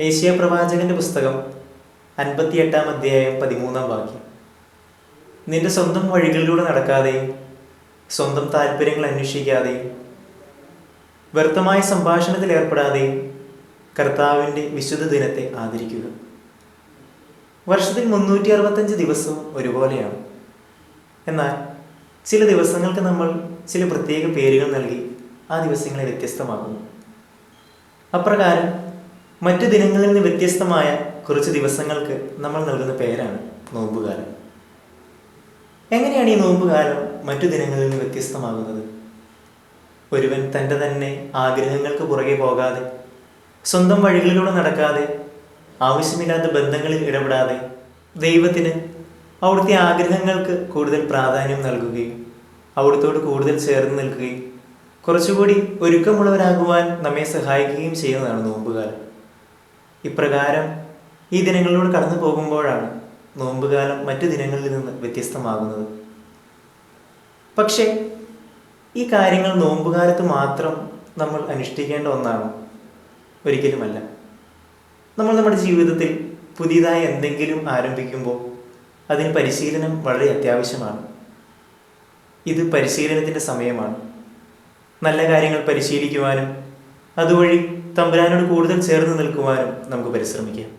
Asia പ്രവാചകന്റെ പുസ്തകം അൻപത്തിയെട്ടാം അധ്യായം പതിമൂന്നാം വാക്യം. നിന്റെ സ്വന്തം വഴികളിലൂടെ നടക്കാതെയും സ്വന്തം താല്പര്യങ്ങൾ അന്വേഷിക്കാതെയും വ്യർത്ഥമായ സംഭാഷണത്തിൽ ഏർപ്പെടാതെയും കർത്താവിന്റെ വിശുദ്ധ ദിനത്തെ ആദരിക്കുക. വർഷത്തിൽ മുന്നൂറ്റി അറുപത്തഞ്ച് ദിവസവും ഒരുപോലെയാണ്. എന്നാൽ ചില ദിവസങ്ങൾക്ക് നമ്മൾ ചില പ്രത്യേക പേരുകൾ നൽകി ആ ദിവസങ്ങളെ വ്യത്യസ്തമാക്കുന്നു. അപ്രകാരം മറ്റു ദിനങ്ങളിൽ നിന്ന് വ്യത്യസ്തമായ കുറച്ച് ദിവസങ്ങൾക്ക് നമ്മൾ നൽകുന്ന പേരാണ് നോമ്പുകാലം. എങ്ങനെയാണ് ഈ നോമ്പുകാലം മറ്റു ദിനങ്ങളിൽ നിന്ന് വ്യത്യസ്തമാകുന്നത്? ഒരുവൻ തന്റെ തന്നെ ആഗ്രഹങ്ങൾക്ക് പുറകെ പോകാതെ സ്വന്തം വഴികളിലൂടെ നടക്കാതെ ആവശ്യമില്ലാത്ത ബന്ധങ്ങളിൽ ഇടപെടാതെ ദൈവത്തിന് അവിടുത്തെ ആഗ്രഹങ്ങൾക്ക് കൂടുതൽ പ്രാധാന്യം നൽകുകയും അവിടുത്തോട് കൂടുതൽ ചേർന്ന് നിൽക്കുകയും കുറച്ചുകൂടി ഒരുക്കമുള്ളവരാകുവാൻ നമ്മെ സഹായിക്കുകയും ചെയ്യുന്നതാണ് നോമ്പുകാലം. ഇപ്രകാരം ഈ ദിനങ്ങളിലൂടെ കടന്നു പോകുമ്പോഴാണ് നോമ്പുകാലം മറ്റു ദിനങ്ങളിൽ നിന്ന് വ്യത്യസ്തമാകുന്നത്. പക്ഷേ ഈ കാര്യങ്ങൾ നോമ്പുകാലത്ത് മാത്രം നമ്മൾ അനുഷ്ഠിക്കേണ്ട ഒന്നാണ്. ഒരിക്കലുമല്ല. നമ്മൾ നമ്മുടെ ജീവിതത്തിൽ പുതിയതായി എന്തെങ്കിലും ആരംഭിക്കുമ്പോൾ അതിന് പരിശീലനം വളരെ അത്യാവശ്യമാണ്. ഇത് പരിശീലനത്തിന്റെ സമയമാണ്. നല്ല കാര്യങ്ങൾ പരിശീലിക്കുവാനും അതുവഴി തമ്പുരാനോട് കൂടുതൽ ചേർന്ന് നിൽക്കുവാനും നമുക്ക് പരിശ്രമിക്കാം.